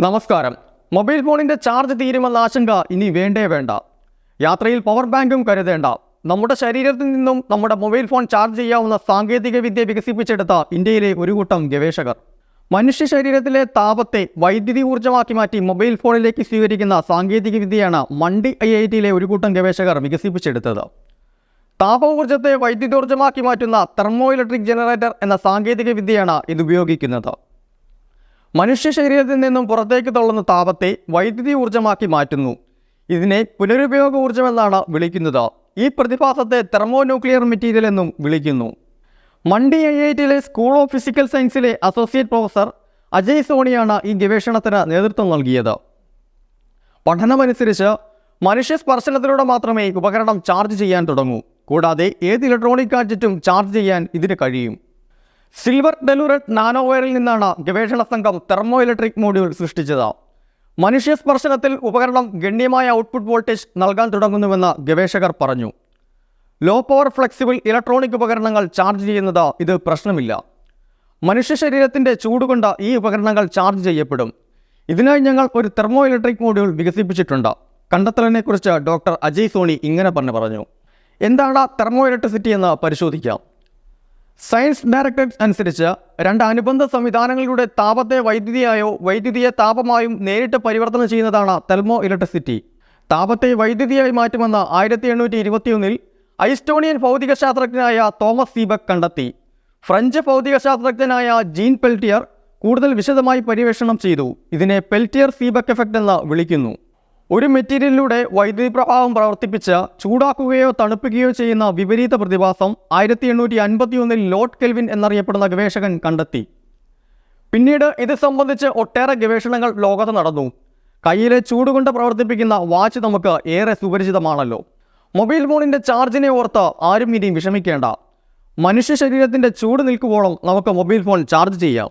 നമസ്കാരം. മൊബൈൽ ഫോണിന്റെ ചാർജ് തീരുമെന്ന ആശങ്ക ഇനി വേണ്ടേ വേണ്ട. യാത്രയിൽ പവർ ബാങ്കും കരുതേണ്ട. നമ്മുടെ ശരീരത്തിൽ നിന്നും നമ്മുടെ മൊബൈൽ ഫോൺ ചാർജ് ചെയ്യാവുന്ന സാങ്കേതിക വിദ്യ വികസിപ്പിച്ചെടുത്ത ഇന്ത്യയിലെ ഒരു കൂട്ടം ഗവേഷകർ. മനുഷ്യ ശരീരത്തിലെ താപത്തെ വൈദ്യുതി ഊർജമാക്കി മാറ്റി മൊബൈൽ ഫോണിലേക്ക് സ്വീകരിക്കുന്ന സാങ്കേതിക വിദ്യയാണ് മണ്ടി ഐ ഐ ടിയിലെ ഒരു കൂട്ടം ഗവേഷകർ വികസിപ്പിച്ചെടുത്തത്. താപ വൈദ്യുതോർജമാക്കി മാറ്റുന്ന തെർമോ ഇലക്ട്രിക് ജനറേറ്റർ എന്ന സാങ്കേതിക വിദ്യയാണ് ഇത് ഉപയോഗിക്കുന്നത്. മനുഷ്യ ശരീരത്തിൽ നിന്നും പുറത്തേക്ക് തള്ളുന്ന താപത്തെ വൈദ്യുതി ഊർജമാക്കി മാറ്റുന്നു. ഇതിനെ പുനരുപയോഗ ഊർജം എന്നാണ് വിളിക്കുന്നത്. ഈ പ്രതിഭാസത്തെ തെർമോന്യൂക്ലിയർ മെറ്റീരിയൽ എന്നും വിളിക്കുന്നു. മണ്ടി ഐ ഐ ടിയിലെ സ്കൂൾ ഓഫ് ഫിസിക്കൽ സയൻസിലെ അസോസിയേറ്റ് പ്രൊഫസർ അജയ് സോണിയാണ് ഈ ഗവേഷണത്തിന് നേതൃത്വം നൽകിയത്. പഠനമനുസരിച്ച് മനുഷ്യ സ്പർശനത്തിലൂടെ മാത്രമേ ഉപകരണം ചാർജ് ചെയ്യാൻ തുടങ്ങൂ. കൂടാതെ ഏത് ഇലക്ട്രോണിക് ഗാഡ്ജറ്റും ചാർജ് ചെയ്യാൻ ഇതിന് കഴിയും. സിൽവർ നാനോ നാനോവയറിൽ നിന്നാണ് ഗവേഷണ സംഘം തെർമോ ഇലക്ട്രിക് മോഡ്യൂൾ സൃഷ്ടിച്ചത്. മനുഷ്യ സ്പർശനത്തിൽ ഉപകരണം ഗണ്യമായ ഔട്ട്പുട്ട് വോൾട്ടേജ് നൽകാൻ തുടങ്ങുന്നുവെന്ന് ഗവേഷകർ പറഞ്ഞു. ലോ പവർ ഫ്ലെക്സിബിൾ ഇലക്ട്രോണിക് ഉപകരണങ്ങൾ ചാർജ് ചെയ്യുന്നത് ഇത് പ്രശ്നമില്ല. മനുഷ്യ ശരീരത്തിന്റെ ചൂടുകൊണ്ട് ഈ ഉപകരണങ്ങൾ ചാർജ് ചെയ്യപ്പെടും. ഇതിനായി ഞങ്ങൾ ഒരു തെർമോ ഇലക്ട്രിക് മോഡ്യൂൾ വികസിപ്പിച്ചിട്ടുണ്ട്. കണ്ടെത്തലിനെക്കുറിച്ച് ഡോക്ടർ അജയ് സോണി ഇങ്ങനെ പറഞ്ഞു പറഞ്ഞു. എന്താണ് തെർമോ ഇലക്ട്രിസിറ്റി എന്ന് പരിശോധിക്കാം. സയൻസ് ഡയറക്ടറേറ്റ് അനുസരിച്ച് രണ്ട് അനുബന്ധ സംവിധാനങ്ങളിലൂടെ താപത്തെ വൈദ്യുതിയായോ വൈദ്യുതിയെ താപമായും നേരിട്ട് പരിവർത്തനം ചെയ്യുന്നതാണ് തെൽമോ ഇലക്ട്രിസിറ്റി. താപത്തെ വൈദ്യുതിയായി മാറ്റുമെന്ന് ആയിരത്തി എണ്ണൂറ്റി ഇരുപത്തിയൊന്നിൽ ഐസ്റ്റോണിയൻ ഭൗതികശാസ്ത്രജ്ഞനായ തോമസ് സീബക് കണ്ടെത്തി. ഫ്രഞ്ച് ഭൗതികശാസ്ത്രജ്ഞനായ ജീൻ പെൽറ്റിയർ കൂടുതൽ വിശദമായി പര്യവേഷണം ചെയ്തു. ഇതിനെ പെൽറ്റിയർ സീബക് എഫക്റ്റ് എന്ന് വിളിക്കുന്നു. ഒരു മെറ്റീരിയലിലൂടെ വൈദ്യുതി പ്രവാഹം പ്രവർത്തിപ്പിച്ച് ചൂടാക്കുകയോ തണുപ്പിക്കുകയോ ചെയ്യുന്ന വിപരീത പ്രതിഭാസം ആയിരത്തി എണ്ണൂറ്റി അൻപത്തി ഒന്നിൽ ലോട്ട് കെൽവിൻ എന്നറിയപ്പെടുന്ന ഗവേഷകൻ കണ്ടെത്തി. പിന്നീട് ഇത് സംബന്ധിച്ച് ഒട്ടേറെ ഗവേഷണങ്ങൾ ലോകത്ത് നടന്നു. കയ്യിലെ ചൂടുകൊണ്ട് പ്രവർത്തിപ്പിക്കുന്ന വാച്ച് നമുക്ക് ഏറെ സുപരിചിതമാണല്ലോ. മൊബൈൽ ഫോണിന്റെ ചാർജിനെ ഓർത്ത് ആരും ഇനിയും വിഷമിക്കേണ്ട. മനുഷ്യ ശരീരത്തിന്റെ ചൂട് നിൽക്കുവോളം നമുക്ക് മൊബൈൽ ഫോൺ ചാർജ് ചെയ്യാം.